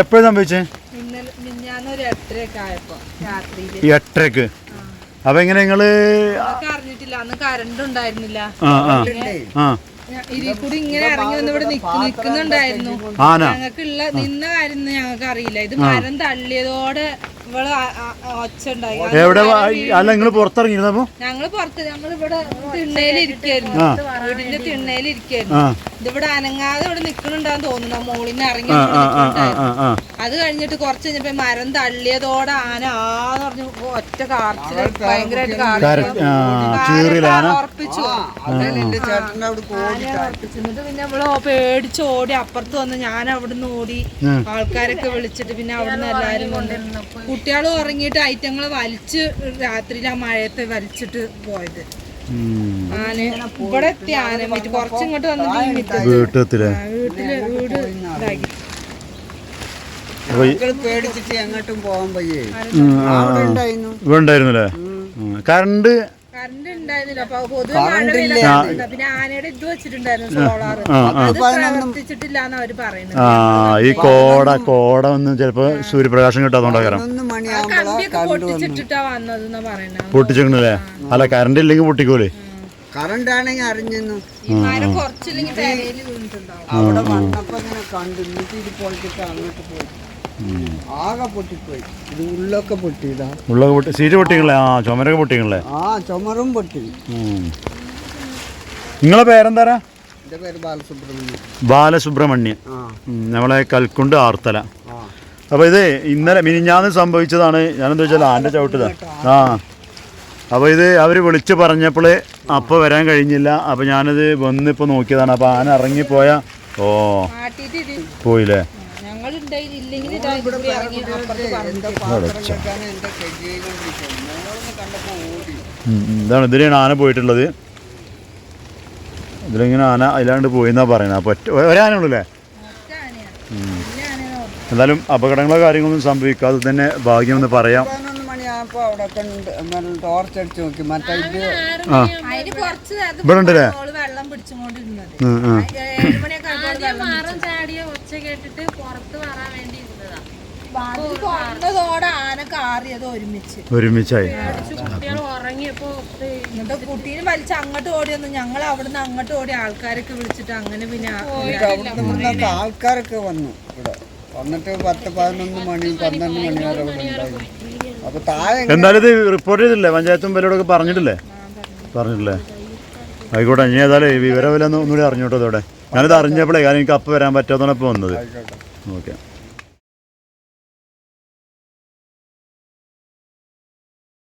എപ്പോഴും സംഭവിച്ചേ? എട്ടരക്ക്? അപ്പൊ എങ്ങനെ നിങ്ങൾ അറിഞ്ഞിട്ടില്ല. അന്ന് കറണ്ട് ഉണ്ടായിരുന്നില്ല. കൂടി ഇങ്ങനെ ഇറങ്ങി വന്ന് ഇവിടെ നിക്ക് നിക്കുന്നുണ്ടായിരുന്നു. ഞങ്ങൾക്കുള്ള നിന്ന കാര്യം ഞങ്ങൾക്ക് അറിയില്ല ഇത് മരം തള്ളിയതോടെ ഇവൾ ഒച്ച ഉണ്ടായി. എവിടെ അല്ല നിങ്ങൾ പുറത്തിറങ്ങിയിരുന്നപ്പോ ഞങ്ങൾ പുറത്ത് ഞങ്ങൾ ഇവിടെ തിണ്ണയിൽ ഇരിക്കായിരുന്നു വീടിന്റെ ആ. ഇതിവിടെ അനങ്ങാതെ ഇവിടെ നിക്കണുണ്ടാന്ന് തോന്നുന്നു. മോളിന്ന് ഇറങ്ങി അത് കഴിഞ്ഞിട്ട് കുറച്ച് കഴിഞ്ഞപ്പോ മരം തള്ളിയതോടെ ആന ആന്ന് പറഞ്ഞു ഒറ്റ കാർച്ചിൽ ഭയങ്കരമായിട്ട് എന്നിട്ട് പിന്നെ നമ്മൾ പേടിച്ച് ഓടി അപ്പുറത്ത് വന്ന് ഞാൻ അവിടുന്ന് ഓടി ആൾക്കാരൊക്കെ വിളിച്ചിട്ട് പിന്നെ അവിടുന്ന് എല്ലാരും കൊണ്ട് കുട്ടികൾ ഉറങ്ങിയിട്ട് ഐറ്റങ്ങൾ വലിച്ച് രാത്രിയിൽ ആ മഴയത്ത് വലിച്ചിട്ട് പോയത്. ആന ഇവിടെ എത്തി ആന മറ്റു കുറച്ചിങ്ങോട്ട് വന്നിട്ട് വീട്ടിലെ വീട് ഇതാക്കി. പേടിച്ചിട്ട് എങ്ങോട്ടും പോകാൻ പയ്യേ ഇവിടെ ഉണ്ടായിരുന്നല്ലേ? കറണ്ട് കറണ്ട് ഉണ്ടായിരുന്നില്ല. അപ്പൊ പൊതുവെ മഴ പെയ്ത പിന്നെ ആനയുടെ ഇത് വെച്ചിട്ടുണ്ടായിരുന്നു സോളാർ ആ ആ. അത് പ്രവർത്തിച്ചിട്ടില്ല എന്ന് അവർ പറയുന്നത്. ആ ഈ കോട കോട ഒന്നും ചിലപ്പോ സൂര്യപ്രകാശം പതിനൊന്ന് കമ്പിയൊക്കെ പൊട്ടിച്ചിട്ടിട്ടാ പറയുന്നത്. പൊട്ടിച്ചിട്ടുണ്ടല്ലേ അല്ല കറണ്ട് ഇല്ലെങ്കിൽ പൊട്ടിക്കൂലേ? കറണ്ട് ആണെങ്കിൽ അറിഞ്ഞു ഈ മരം കുറച്ചില്ലെങ്കിൽ പെരയിൽ വീണിട്ടുണ്ടാവും. അവിടെ വന്നപ്പോ ഇങ്ങനെ കണ്ടു. എന്നിട്ട് ഇത് പൊളിച്ചിട്ട് അങ്ങോട്ട് പോയി. ആകെ പൊട്ടിപ്പോയി. ഇത് ഉള്ളൊക്കെ പൊട്ടിയതാ. ഉള്ളൊക്കെ പൊട്ടി സീറ്റ് ആ ചുമരൊക്കെ ആ ചുമറും പൊട്ടി. നിങ്ങളെ പേരെന്താരാ? എന്റെ പേര് ബാലസുബ്രഹ്മണ്യൻ. നമ്മളെ കൽക്കുണ്ട് ആർത്തല. അപ്പൊ അപ്പോൾ ഇത് ഇന്നലെ മിനിഞ്ഞാന്ന് സംഭവിച്ചതാണ്. ഞാനെന്താ വെച്ചാൽ ആന്റെ ചവിട്ടതാ. ആ. അപ്പോൾ ഇത് അവർ വിളിച്ച് പറഞ്ഞപ്പോൾ അപ്പോൾ വരാൻ കഴിഞ്ഞില്ല. അപ്പോൾ ഞാനത് വന്നിപ്പോ നോക്കിയതാണ്. അപ്പോൾ ആന ഇറങ്ങിപ്പോയ ഓ. പോയില്ലേ? ഞങ്ങൾ ഇല്ലെങ്കിൽ. ഇതാണ് ഇതിലാണ് ആന പോയിട്ടുള്ളത്. ഇതിലിങ്ങനെ ആന അതിലാണ്ട് പോയി എന്നാ പറയുന്നത് അപ്പോൾ ഒറ്റ ഒരാന ഉള്ളൂ അല്ലേ ഒറ്റ ആനയാണ് വലിയ ആനയാണ് ഓർത്തത്. എന്തായാലും അപകടങ്ങളോ കാര്യങ്ങളൊന്നും സംഭവിക്കാതെ തന്നെ ഭാഗ്യമെന്ന് പറയാം. ഇവിടെ ഉണ്ടല്ലേ ഒച്ച കേട്ടിട്ട് പുറത്ത് വരാൻ വേണ്ടി ഇരുന്നതാ. കൊണ്ടതോടെ ആന കാറിയത് ഒരുമിച്ച്. ഒരുമിച്ചായി. കുട്ടികൾ ഉറങ്ങിയപ്പോ എന്നിട്ട് കുട്ടീനെ വലിച്ച് അങ്ങോട്ട് ഓടി വന്നു ഞങ്ങൾ അവിടുന്ന് അങ്ങോട്ട് ഓടി ആൾക്കാരൊക്കെ വിളിച്ചിട്ട് അങ്ങനെ പിന്നെ ആൾക്കാരൊക്കെ വന്നു ഇവിടെ. വന്നിട്ട് പത്ത് പതിനൊന്ന് മണി പന്ത്രണ്ട് മണി വരെ ഇവിടെ ഉണ്ടായിരുന്നു. അപ്പൊ താഴെ എന്തായാലും ഇത് റിപ്പോർട്ട് ചെയ്തില്ലേ പഞ്ചായത്തും പേരോടൊക്കെ പറഞ്ഞിട്ടില്ലേ? പറഞ്ഞിട്ടില്ലേ? ആയിക്കോട്ടെ ഇനി ഏതായാലും വിവരമില്ലെന്ന് ഒന്നുകൂടി അറിഞ്ഞോട്ടോ അതോടെ ഞാനിത് അറിഞ്ഞപ്പോഴേ കാരണം എനിക്ക് അപ്പം വരാൻ പറ്റാത്തതാണ് ഇപ്പോൾ വന്നത്. ഓക്കെ.